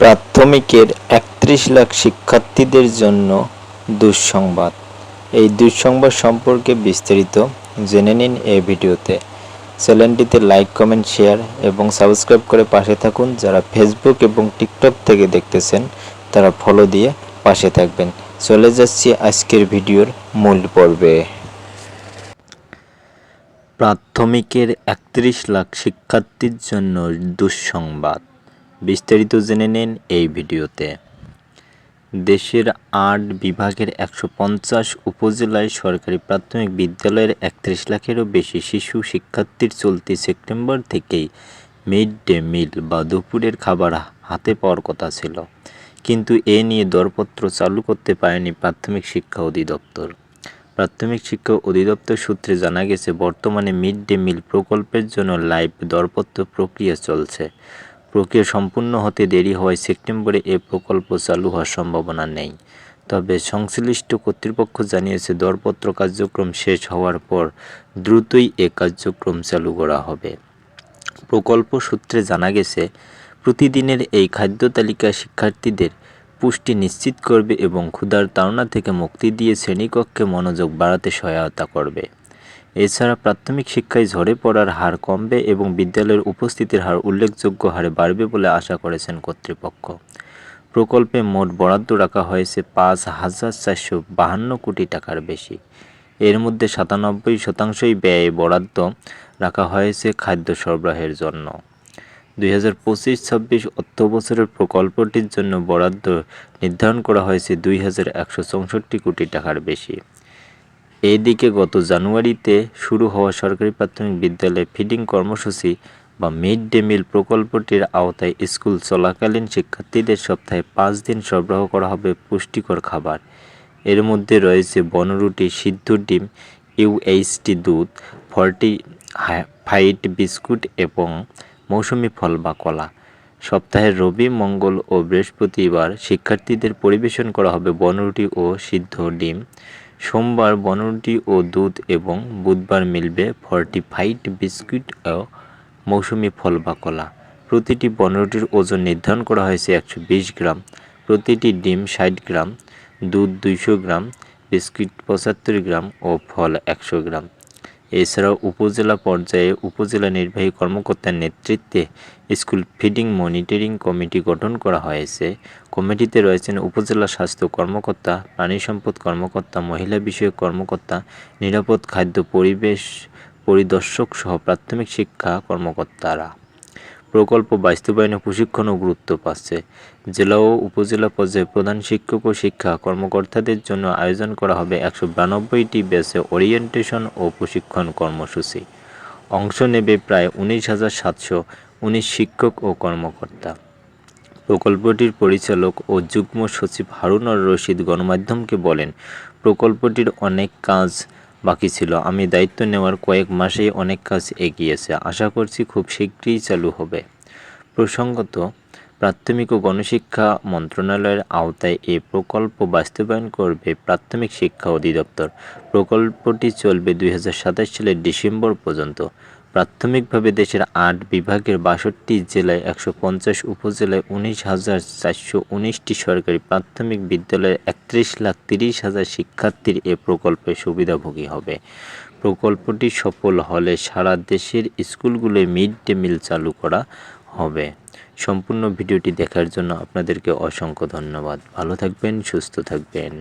প্রাথমিকের একত্রিশ লাখ শিক্ষার্থীদের জন্য দুঃসংবাদ। এই দুঃসংবাদ সম্পর্কে বিস্তারিত জেনে নিন এই ভিডিওতে। চ্যানেলটিতে লাইক, কমেন্ট, শেয়ার এবং সাবস্ক্রাইব করে পাশে থাকুন। যারা ফেসবুক এবং টিকটক থেকে দেখতেছেন, তারা ফলো দিয়ে পাশে থাকবেন। চলে যাচ্ছি আজকের ভিডিওর মূল পর্বে। প্রাথমিকের একত্রিশ লাখ শিক্ষার্থীর জন্য দুঃসংবাদ। বিস্তারিত জেনে নেন এই ভিডিওতে। দেশের আট বিভাগের একশো পঞ্চাশ উপজেলায় সরকারি প্রাথমিক বিদ্যালয়ের একত্রিশ লাখেরও বেশি শিশু শিক্ষার্থীর চলতি সেপ্টেম্বর থেকেই মিড ডে মিল বা দুপুরের খাবার হাতে পাওয়ার কথা ছিল। কিন্তু এ নিয়ে দরপত্র চালু করতে পারেনি প্রাথমিক শিক্ষা অধিদপ্তর। প্রাথমিক শিক্ষা অধিদপ্তর সূত্রে জানা গেছে, বর্তমানে মিড ডে মিল প্রকল্পের জন্য লাইভ দরপত্র প্রক্রিয়া চলছে। প্রক্রিয়া সম্পূর্ণ হতে দেরি হওয়ায় সেপ্টেম্বরে এ প্রকল্প চালু হওয়ার সম্ভাবনা নেই। তবে সংশ্লিষ্ট কর্তৃপক্ষ জানিয়েছে, দরপত্র কার্যক্রম শেষ হওয়ার পর দ্রুতই এ কার্যক্রম চালু করা হবে। প্রকল্প সূত্রে জানা গেছে, প্রতিদিনের এই খাদ্য তালিকা শিক্ষার্থীদের পুষ্টি নিশ্চিত করবে এবং ক্ষুধার তাড়না থেকে মুক্তি দিয়ে শ্রেণীকক্ষে মনোযোগ বাড়াতে সহায়তা করবে। এছাড়া প্রাথমিক শিক্ষায় ঝরে পড়ার হার কমবে এবং বিদ্যালয়ের উপস্থিতির হার উল্লেখযোগ্য হারে বাড়বে বলে আশা করেছেন কর্তৃপক্ষ। প্রকল্পে মোট বরাদ্দ রাখা হয়েছে পাঁচ হাজার চারশো বাহান্ন কোটি টাকার বেশি। এর মধ্যে সাতানব্বই শতাংশই ব্যয় বরাদ্দ রাখা হয়েছে খাদ্য সরবরাহের জন্য। দুই হাজার পঁচিশ ছাব্বিশ অর্থ বছরের প্রকল্পটির জন্য বরাদ্দ নির্ধারণ করা হয়েছে দুই হাজার একশো চৌষট্টি কোটি টাকার বেশি। এদিকে গত জানুয়ারিতে শুরু হওয়া সরকারি প্রাথমিক বিদ্যালয়ে ফিডিং কর্মসূচি বা মিড ডে মিল প্রকল্পটির আওতায় স্কুল চলাকালীন শিক্ষার্থীদের সপ্তাহে পাঁচ দিন সরবরাহ করা হবে পুষ্টিকর খাবার। এর মধ্যে রয়েছে বনরুটি, সিদ্ধ ডিম ইউএইচটি দুধ ফর্টি ফাইট বিস্কুট এবং মৌসুমি ফল বা কলা। সপ্তাহের রবি, মঙ্গল ও বৃহস্পতিবার শিক্ষার্থীদের পরিবেশন করা হবে বনরুটি ও সিদ্ধ ডিম। সোমবার বনরুটি ও দুধ এবং বুধবার মিলবে ফর্টিফাইড বিস্কুট ও মৌসুমি ফল বা কলা। প্রতিটি বনরুটির ওজন নির্ধারণ করা হয়েছে একশো বিশ গ্রাম। প্রতিটি ডিম ষাট গ্রাম, দুধ দুইশো গ্রাম, বিস্কুট পঁচাত্তর গ্রাম ও ফল একশো গ্রাম। এছাড়াও উপজেলা পর্যায়ে উপজেলা নির্বাহী কর্মকর্তার নেতৃত্বে স্কুল ফিডিং মনিটরিং কমিটি গঠন করা হয়েছে। কমিটিতে রয়েছেন উপজেলা স্বাস্থ্য কর্মকর্তা, প্রাণী সম্পদ কর্মকর্তা, মহিলা বিষয়ক কর্মকর্তা, নিরাপদ খাদ্য পরিবেশ পরিদর্শক সহ প্রাথমিক শিক্ষা কর্মকর্তারা। প্রকল্প বাস্তবায়নে প্রশিক্ষণও গুরুত্ব পাচ্ছে। জেলা ও উপজেলা পর্যায়ে প্রধান শিক্ষক ও শিক্ষা কর্মকর্তাদের জন্য আয়োজন করা হবে একশো বিরানব্বইটি ব্যাচে ওরিয়েন্টেশন ও প্রশিক্ষণ কর্মসূচি। অংশ নেবে প্রায় উনিশ হাজার সাতশো উনিশ শিক্ষক ও কর্মকর্তা। প্রকল্পটির পরিচালক ও যুগ্ম সচিব হারুনর রশিদ গণমাধ্যমকে বলেন, প্রকল্পটির অনেক কাজ বাকি ছিল। আমি দায়িত্ব নেওয়ার কয়েক মাসেই অনেক কাজ এগিয়েছে। আশা করছি খুব শীঘ্রই চালু হবে। প্রসঙ্গত, প্রাথমিক ও গণশিক্ষা মন্ত্রণালয়ের আওতায় এই প্রকল্প বাস্তবায়ন করবে প্রাথমিক শিক্ষা অধিদপ্তর। প্রকল্পটি চলবে দুই হাজার সাতাশ সালের ডিসেম্বর পর্যন্ত। প্রাথমিকভাবে দেশের আট বিভাগের বাষট্টি জেলায় একশো পঞ্চাশ উপজেলায় উনিশ হাজার চারশো উনিশটি সরকারি প্রাথমিক বিদ্যালয়ের একত্রিশ লাখ তিরিশ হাজার শিক্ষার্থীর এ প্রকল্পে সুবিধাভোগী হবে। প্রকল্পটি সফল হলে সারা দেশের স্কুলগুলোয় মিড ডে মিল চালু করা হবে। সম্পূর্ণ ভিডিওটি দেখার জন্য আপনাদেরকে অসংখ্য ধন্যবাদ। ভালো থাকবেন, সুস্থ থাকবেন।